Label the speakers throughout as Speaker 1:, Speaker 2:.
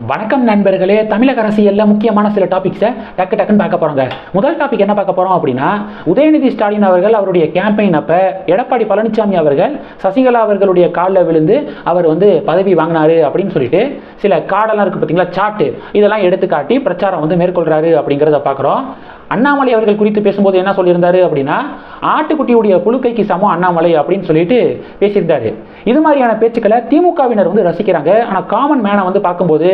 Speaker 1: வணக்கம் நண்பர்களே தமிழக அரசியலில் முக்கியமான சில டாபிக்ஸை டக்கு டக்குன்னு பார்க்க போகிறோங்க முதல் டாபிக் என்ன பார்க்க போகிறோம் அப்படின்னா உதயநிதி ஸ்டாலின் அவர்கள் அவருடைய கேம்பெயின் அப்போ எடப்பாடி பழனிசாமி அவர்கள் சசிகலா அவர்களுடைய காலில் விழுந்து அவர் வந்து பதவி வாங்கினாரு அப்படின்னு சொல்லிட்டு சில கார்டெல்லாம் இருக்குது பார்த்தீங்களா சாட்டு இதெல்லாம் எடுத்து காட்டி பிரச்சாரம் வந்து மேற்கொள்கிறாரு அப்படிங்கிறத பார்க்குறோம். அண்ணாமலை அவர்கள் குறித்து பேசும்போது என்ன சொல்லியிருந்தாரு அப்படின்னா ஆட்டுக்குட்டியுடைய புழுக்கைக்கு சமம் அண்ணாமலை அப்படின்னு சொல்லிட்டு பேசியிருந்தாரு. இது மாதிரியான பேச்சுக்களை திமுகவினர் வந்து ரசிக்கிறாங்க. ஆனால் காமன் மேனை வந்து பார்க்கும்போது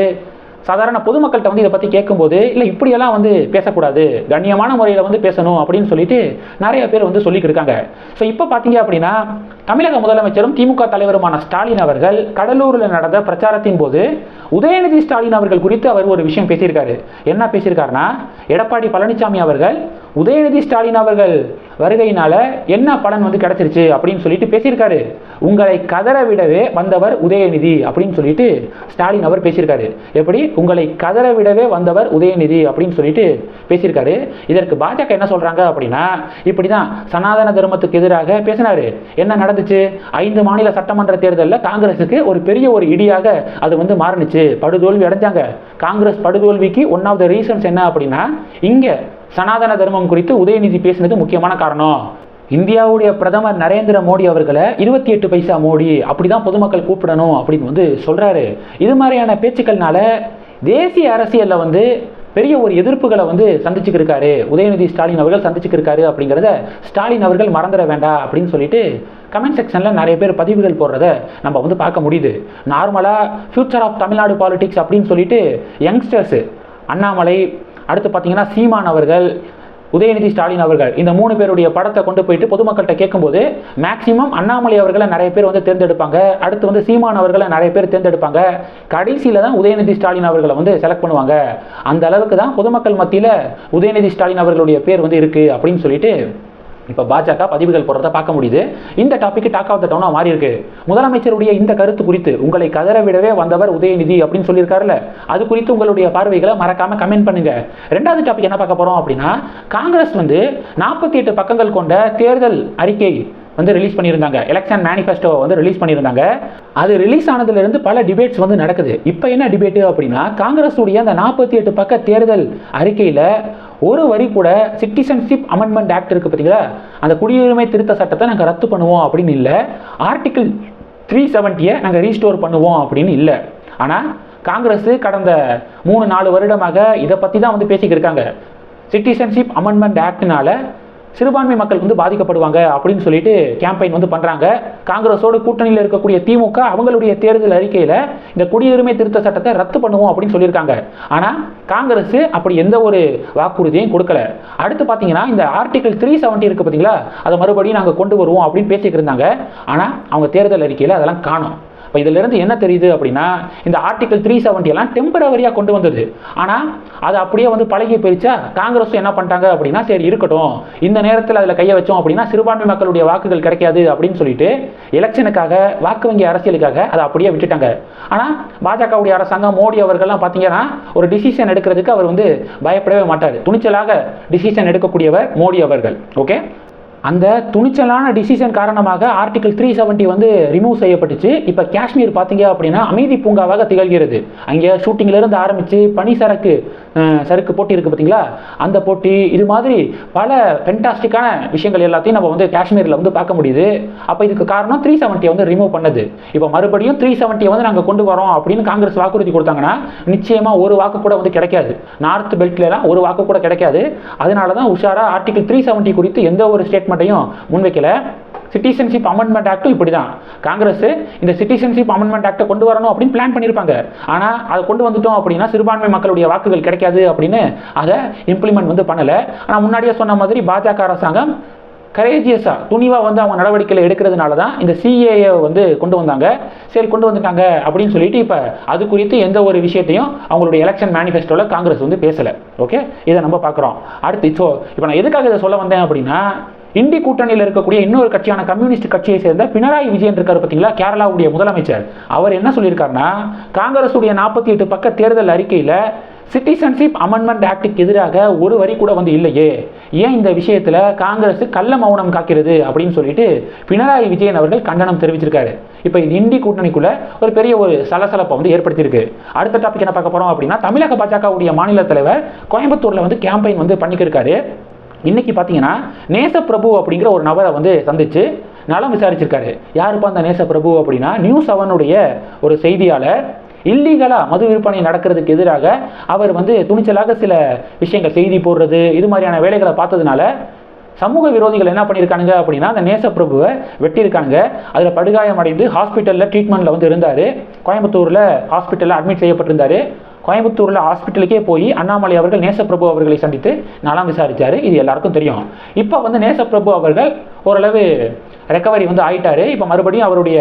Speaker 1: சாதாரண பொதுமக்கள்கிட்ட வந்து இதை பற்றி கேட்கும்போது இல்லை இப்படியெல்லாம் வந்து பேசக்கூடாது. கண்ணியமான முறையில் வந்து பேசணும். அப்படின்னு சொல்லிட்டு நிறைய பேர் வந்து சொல்லிக்கிட்டு இருக்காங்க. ஸோ இப்போ பார்த்தீங்க அப்படின்னா தமிழக முதலமைச்சரும் திமுக தலைவருமான ஸ்டாலின் அவர்கள் கடலூரில் நடந்த பிரச்சாரத்தின் போது உதயநிதி ஸ்டாலின் அவர்கள் குறித்து அவர் ஒரு விஷயம் பேசியிருக்காரு. என்ன பேசியிருக்காருன்னா எடப்பாடி பழனிசாமி அவர்கள் உதயநிதி ஸ்டாலின் அவர்கள் வருகையினால என்ன பலன் வந்து கிடைச்சிருச்சு அப்படின்னு சொல்லிட்டு பேசியிருக்காரு. உங்களை கதற விடவே வந்தவர் உதயநிதி அப்படின்னு சொல்லிட்டு ஸ்டாலின் அவர் பேசியிருக்காரு. எப்படி? உங்களை கதற விடவே வந்தவர் உதயநிதி அப்படின்னு சொல்லிட்டு பேசியிருக்காரு. இதற்கு பாஜக என்ன சொல்றாங்க அப்படின்னா இப்படிதான் சனாதன தர்மத்துக்கு எதிராக பேசினாரு. என்ன நடந்துச்சு. ஐந்து மாநில சட்டமன்ற தேர்தலில் காங்கிரஸுக்கு ஒரு பெரிய ஒரு இடியாக அது வந்து மாறினுச்சு. படுதோல்வி அடைஞ்சாங்க. காங்கிரஸ் படுதோல்விக்கு ஒன் ஆஃப் த ரீசன்ஸ் என்ன அப்படின்னா இங்கே சனாதன தர்மம் குறித்து உதயநிதி பேசினது முக்கியமான காரணம். இந்தியாவுடைய பிரதமர் நரேந்திர மோடி அவர்களை இருபத்தி எட்டு பைசா மோடி அப்படிதான் பொதுமக்கள் கூப்பிடணும் அப்படின்னு வந்து சொல்கிறாரு இது மாதிரியான பேச்சுக்கள்னால தேசிய அரசியலில் வந்து பெரிய ஒரு எதிர்ப்புகளை வந்து சந்திச்சுக்கு இருக்காரு உதயநிதி ஸ்டாலின் அவர்கள் சந்திச்சுக்கு இருக்காரு அப்படிங்கிறத ஸ்டாலின் அவர்கள் மறந்துட வேண்டாம் அப்படின்னு சொல்லிட்டு கமெண்ட் செக்ஷனில் நிறைய பேர் பதிவுகள் போடுறத நம்ம வந்து பார்க்க முடியுது. நார்மலாக ஃபியூச்சர் ஆஃப் தமிழ்நாடு பாலிடிக்ஸ் அப்படின்னு சொல்லிட்டு யங்ஸ்டர்ஸு அண்ணாமலை அடுத்து பார்த்தீங்கன்னா சீமான் அவர்கள் உதயநிதி ஸ்டாலின் அவர்கள் இந்த மூணு பேருடைய படத்தை கொண்டு போயிட்டு பொதுமக்கள்கிட்ட கேட்கும்போது மேக்சிமம் அண்ணாமலை அவர்களை நிறைய பேர் வந்து தேர்ந்தெடுப்பாங்க. அடுத்து வந்து சீமான் அவர்களை நிறைய பேர் தேர்ந்தெடுப்பாங்க. கடைசியில் தான் உதயநிதி ஸ்டாலின் அவர்களை வந்து செலக்ட் பண்ணுவாங்க. அந்த அளவுக்கு தான் பொதுமக்கள் மத்தியில் உதயநிதி ஸ்டாலின் அவர்களுடைய பேர் வந்து இருக்குது அப்படின்னு சொல்லிட்டு இப்போ பாஜக பதிவுகள் போடுறத பார்க்க முடியுது. இந்த டாபிக் டாக் ஆஃப் த டவுனாக மாறி இருக்கு. முதலமைச்சருடைய இந்த கருத்து குறித்து உங்களை கதற விடவே வந்தவர் உதயநிதி அப்படின்னு சொல்லியிருக்காருல்ல. அது குறித்து உங்களுடைய பார்வைகளை மறக்காம கமெண்ட் பண்ணுங்க. ரெண்டாவது டாபிக் என்ன பார்க்க போறோம் அப்படின்னா காங்கிரஸ் வந்து நாற்பத்தி எட்டு பக்கங்கள் கொண்ட தேர்தல் அறிக்கை வந்து ரிலீஸ் பண்ணியிருந்தாங்க. எலெக்ஷன் மேனிஃபெஸ்டோ வந்து ரிலீஸ் பண்ணியிருந்தாங்க. அது ரிலீஸ் ஆனதுலேருந்து பல டிபேட்ஸ் வந்து நடக்குது. இப்போ என்ன டிபேட்டு அப்படின்னா காங்கிரஸ் உடைய அந்த நாற்பத்தி எட்டு பக்க தேர்தல் அறிக்கையில் ஒரு வரி கூட சிட்டிசன்ஷிப் அமெண்ட்மெண்ட் ஆக்ட் இருக்குது பார்த்தீங்களா அந்த குடியுரிமை திருத்த சட்டத்தை நாங்கள் ரத்து பண்ணுவோம் அப்படின்னு இல்லை. ஆர்டிகிள் த்ரீ செவன்ட்டியை நாங்கள் ரீஸ்டோர் பண்ணுவோம் அப்படின்னு இல்லை. ஆனால் காங்கிரஸ் கடந்த மூணு நாலு வருடமாக இதை பற்றி தான் வந்து பேசிக்கிட்டு இருக்காங்க. சிட்டிசன்ஷிப் அமெண்ட்மெண்ட் ஆக்டினால சிறுபான்மை மக்கள் வந்து பாதிக்கப்படுவாங்க அப்படின்னு சொல்லிட்டு கேம்பெயின் வந்து பண்ணுறாங்க காங்கிரஸோடு கூட்டணியில் இருக்கக்கூடிய திமுக அவங்களுடைய தேர்தல் அறிக்கையில் இந்த குடியுரிமை திருத்த சட்டத்தை ரத்து பண்ணுவோம் அப்படின்னு சொல்லியிருக்காங்க. ஆனால் காங்கிரஸ் அப்படி எந்த ஒரு வாக்குறுதியும் கொடுக்கல. அடுத்து பார்த்தீங்கன்னா இந்த ஆர்டிகல் த்ரீ செவன்ட்டி இருக்குது பார்த்தீங்களா அதை மறுபடியும் நாங்கள் கொண்டு வருவோம் அப்படின்னு பேசிக்கிட்டு இருந்தாங்க. ஆனால் அவங்க தேர்தல் அறிக்கையில் அதெல்லாம் காணும். இப்போ இதிலிருந்து என்ன தெரியுது அப்படின்னா இந்த ஆர்டிகல் த்ரீ செவன்ட்டி எல்லாம் டெம்பரவரியாக கொண்டு வந்தது. ஆனால் அது அப்படியே வந்து பழகி போயிடுச்சா? காங்கிரஸும் என்ன பண்ணிட்டாங்க அப்படின்னா சரி இருக்கட்டும். இந்த நேரத்தில் அதில் கையை வச்சோம் அப்படின்னா சிறுபான்மை மக்களுடைய வாக்குகள் கிடைக்காது அப்படின்னு சொல்லிட்டு எலெக்ஷனுக்காக வாக்கு வங்கி அரசியலுக்காக அதை அப்படியே விட்டுட்டாங்க. ஆனால் பாஜகவுடைய அரசாங்கம் மோடி அவர்கள்லாம் பார்த்தீங்கன்னா ஒரு டிசிஷன் எடுக்கிறதுக்கு அவர் வந்து பயப்படவே மாட்டார். துணிச்சலாக டிசிஷன் எடுக்கக்கூடியவர் மோடி அவர்கள். ஓகே அந்த துணிச்சலான டிசிஷன் காரணமாக ஆர்டிகல் த்ரீ செவன்ட்டி வந்து ரிமூவ் செய்யப்பட்டுச்சு. இப்போ காஷ்மீர் பார்த்தீங்க அப்படின்னா அமைதி பூங்காவாக திகழ்கிறது. அங்கே ஷூட்டிங்லேருந்து ஆரம்பித்து பனி சரக்கு சறுக்கு போட்டி இருக்குது பார்த்தீங்களா? அந்த போட்டி இது மாதிரி பல ஃபென்டாஸ்டிக்கான விஷயங்கள் எல்லாத்தையும் நம்ம வந்து காஷ்மீரில் வந்து பார்க்க முடியுது. அப்போ இதுக்கு காரணம் த்ரீ செவன்ட்டியை வந்து ரிமூவ் பண்ணது. இப்போ மறுபடியும் த்ரீ செவன்ட்டியை வந்து நாங்கள் கொண்டு வரோம் அப்படின்னு காங்கிரஸ் வாக்குறுதி கொடுத்தாங்கன்னா நிச்சயமாக ஒரு வாக்கு கூட வந்து கிடைக்காது. நார்த் பெல்ட்லலாம் ஒரு வாக்கு கூட கிடைக்காது. அதனால தான் உஷாரா ஆர்டிகல் த்ரீ செவன்ட்டி குறித்து எந்த ஒரு ஸ்டேட்மெண்ட்டையும் முன்வைக்கல. சிட்டிசன்ஷிப் அமெண்ட்மெண்ட் ஆக்டும் இப்படி தான் காங்கிரஸ் இந்த சிட்டிசன்ஷிப் அமெண்ட்மெண்ட் ஆக்டை கொண்டு வரணும் அப்படின்னு பிளான் பண்ணியிருப்பாங்க. ஆனால் அதை கொண்டு வந்துட்டோம் அப்படின்னா சிறுபான்மை மக்களுடைய வாக்குகள் கிடைக்காது அப்படின்னு அதை இம்ப்ளிமெண்ட் வந்து பண்ணலை. ஆனால் முன்னாடியே சொன்ன மாதிரி பாஜக அரசாங்கம் கரேஜியஸாக துணிவாக வந்து அவங்க நடவடிக்கைகளை எடுக்கிறதுனால தான் இந்த சிஏஏ வந்து கொண்டு வந்தாங்க. சரி கொண்டு வந்துட்டாங்க அப்படின்னு சொல்லிட்டு இப்போ அது குறித்து எந்த ஒரு விஷயத்தையும் அவங்களுடைய எலெக்ஷன் மேனிஃபெஸ்டோவில் காங்கிரஸ் வந்து பேசலை. ஓகே இதை நம்ம பார்க்குறோம். அடுத்து ஸோ இப்போ நான் எதுக்காக இதை சொல்ல வந்தேன் அப்படின்னா இந்தி கூட்டணியில் இருக்கக்கூடிய இன்னொரு கட்சியான கம்யூனிஸ்ட் கட்சியை சேர்ந்த பினராயி விஜயன் இருக்கார் பார்த்தீங்களா கேரளாவுடைய முதலமைச்சர். அவர் என்ன சொல்லியிருக்காருன்னா காங்கிரஸுடைய நாற்பத்தி எட்டு பக்க தேர்தல் அறிக்கையில் சிட்டிசன்ஷிப் அமெண்ட்மெண்ட் ஆக்டுக்கு எதிராக ஒரு வரி கூட வந்து இல்லையே. ஏன் இந்த விஷயத்தில் காங்கிரஸ் கள்ள மௌனம் காக்கிறது அப்படின்னு சொல்லிட்டு பினராயி விஜயன் அவர்கள் கண்டனம் தெரிவிச்சிருக்காரு. இப்போ இது இந்தி கூட்டணிக்குள்ள ஒரு பெரிய ஒரு சலசலப்பை வந்து ஏற்படுத்தியிருக்கு. அடுத்த டாபிக் என்ன பார்க்க போகிறோம் அப்படின்னா தமிழக பாஜகவுடைய மாநில தலைவர் கோயம்புத்தூரில் வந்து கேம்பெயின் வந்து பண்ணிக்கிருக்காரு. இன்னைக்கு பார்த்தீங்கன்னா நேசப்பிரபு அப்படிங்கிற ஒரு நபரை வந்து சந்திச்சு நலம் விசாரிச்சிருக்காரு. யாருப்பா அந்த நேசப்பிரபு அப்படின்னா நியூஸ் அவனுடைய ஒரு செய்தியாளர். இல்லீகலாக மது விற்பனை நடக்கிறதுக்கு எதிராக அவர் வந்து துணிச்சலாக சில விஷயங்கள் செய்தி போடுறது இது மாதிரியான வேலைகளை பார்த்ததுனால சமூக விரோதிகள் என்ன பண்ணியிருக்கானுங்க அப்படின்னா அந்த நேசப்பிரபுவை வெட்டியிருக்காங்க அதில் படுகாயம் அடைந்து ஹாஸ்பிட்டலில் ட்ரீட்மெண்ட்டில் வந்து இருந்தார். கோயம்புத்தூரில் ஹாஸ்பிட்டலில் அட்மிட் செய்யப்பட்டிருந்தார். கோயம்புத்தூரில் ஹாஸ்பிட்டலுக்கே போய் அண்ணாமலை அவர்கள் நேசப்பிரபு அவர்களை சந்தித்து நலம் விசாரித்தார் இது எல்லாருக்கும் தெரியும். இப்போ வந்து நேசப்பிரபு அவர்கள் ஓரளவு ரெக்கவரி வந்து ஆயிட்டாரு. இப்போ மறுபடியும் அவருடைய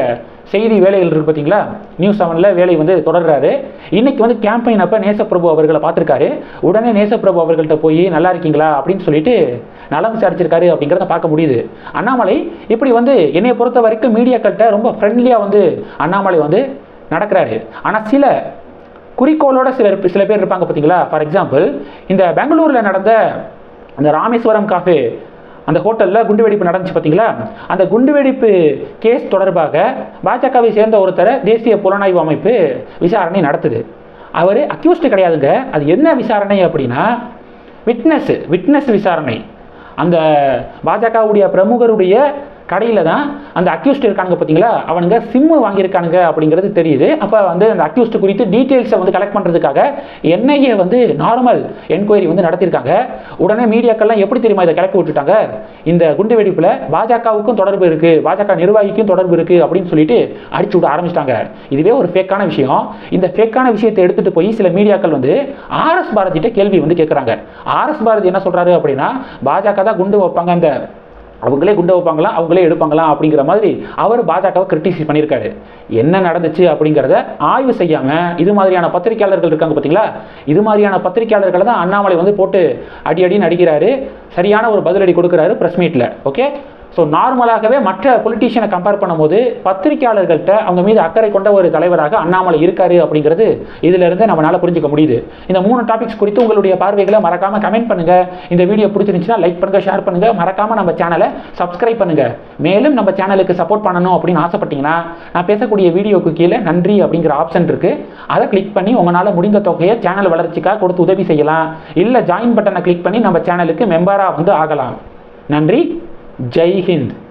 Speaker 1: செய்தி வேலைகள் இருக்கு பார்த்தீங்களா நியூஸ் செவனில் வேலை வந்து தொடர்றாரு. இன்னைக்கு வந்து கேம்பெயின் அப்போ நேசப்பிரபு அவர்களை பார்த்துருக்காரு. உடனே நேசப்பிரபு அவர்கள்ட்ட போய் நல்லா இருக்கீங்களா? அப்படின்னு சொல்லிட்டு நலம் விசாரிச்சிருக்காரு அப்படிங்கிறத பார்க்க முடியுது. அண்ணாமலை இப்படி வந்து என்னை பொறுத்த வரைக்கும் மீடியாக்கள்கிட்ட ரொம்ப ஃப்ரெண்ட்லியாக வந்து அண்ணாமலை வந்து நடக்கிறாரு. ஆனால் சில குறிக்கோளோட சில சில பேர் இருப்பாங்க பார்த்தீங்களா? ஃபார் எக்ஸாம்பிள் இந்த பெங்களூரில் நடந்த அந்த ராமேஸ்வரம் காஃபே அந்த ஹோட்டலில் குண்டுவெடிப்பு நடந்துச்சு பார்த்தீங்களா? அந்த குண்டுவெடிப்பு கேஸ் தொடர்பாக பாஜகவை சேர்ந்த ஒருத்தரை தேசிய புலனாய்வு அமைப்பு விசாரணை நடத்துது. அவர் அக்யூஸ்டு கிடையாதுங்க. அது என்ன விசாரணை அப்படின்னா விட்னஸ் விட்னஸ் விசாரணை. அந்த பாஜகவுடைய பிரமுகருடைய கடையில் தான் அந்த அக்யூஸ்ட் இருக்கானுங்க பார்த்தீங்களா அவனுங்க சிம்மு வாங்கியிருக்கானுங்க அப்படிங்கிறது தெரியுது. அப்போ வந்து அந்த அக்யூஸ்ட் குறித்து டீட்டெயில்ஸை வந்து கலெக்ட் பண்ணுறதுக்காக என்ஐஏ வந்து நார்மல் என்கொயரி வந்து நடத்தியிருக்காங்க. உடனே மீடியாக்கள்லாம் எப்படி தெரியுமா இதை கிளப்பி விட்டுட்டாங்க? இந்த குண்டு வெடிப்பில் பாஜகவுக்கும் தொடர்பு இருக்குது பாஜக நிர்வாகிக்கும் தொடர்பு இருக்குது அப்படின்னு சொல்லிட்டு அடிச்சு விட ஆரம்பிச்சிட்டாங்க. இதுவே ஒரு ஃபேக்கான விஷயம். இந்த ஃபேக்கான விஷயத்தை எடுத்துகிட்டு போய் சில மீடியாக்கள் வந்து ஆர்எஸ் பாரதிட்ட கேள்வி வந்து கேட்குறாங்க ஆர்எஸ் பாரதி என்ன சொல்கிறாரு அப்படின்னா பாஜக தான் குண்டு வைப்பாங்க அந்த அவங்களே குண்டை வைப்பாங்களா? அவங்களே எடுப்பாங்களா? அப்படிங்கிற மாதிரி அவர் பாஜகவை கிரிட்டிசைஸ் பண்ணியிருக்காரு. என்ன நடந்துச்சு அப்படிங்கிறத ஆய்வு செய்யாமல் இது மாதிரியான பத்திரிகையாளர்கள் இருக்காங்க பார்த்தீங்களா இது மாதிரியான பத்திரிகையாளர்களை தான் அண்ணாமலை வந்து போட்டு அடி அடின்னு அடிக்கிறாரு. சரியான ஒரு பதிலடி கொடுக்குறாரு ப்ரெஸ் மீட்டில் ஓகே ஸோ நார்மலாகவே மற்ற பொலிட்டீஷியனை கம்பேர் பண்ணும்போது பத்திரிகையாளர்கள்ட்ட அவங்க மீது அக்கறை கொண்ட ஒரு தலைவராக அண்ணாமலை இருக்காரு அப்படிங்கிறது இதிலிருந்து நம்மளால் புரிஞ்சுக்க முடியுது. இந்த மூணு டாபிக்ஸ் குறித்து உங்களுடைய பார்வைகளை மறக்காமல் கமெண்ட் பண்ணுங்கள் இந்த வீடியோ பிடிச்சிருந்துச்சுன்னா லைக் பண்ணுங்க ஷேர் பண்ணுங்கள் மறக்காமல் நம்ம சேனலை சப்ஸ்கிரைப் பண்ணுங்கள் மேலும் நம்ம சேனலுக்கு சப்போர்ட் பண்ணணும் அப்படின்னு ஆசைப்பட்டீங்கன்னா நான் பேசக்கூடிய வீடியோக்கு கீழே நன்றி அப்படிங்கிற ஆப்ஷன் இருக்குது அதை கிளிக் பண்ணி உங்களால் முடிந்த தொகையை சேனல் வளர்ச்சிக்காக கொடுத்து உதவி செய்யலாம். இல்லை ஜாயின் பட்டனை கிளிக் பண்ணி நம்ம சேனலுக்கு மெம்பராக வந்து ஆகலாம். நன்றி. Jai Hind.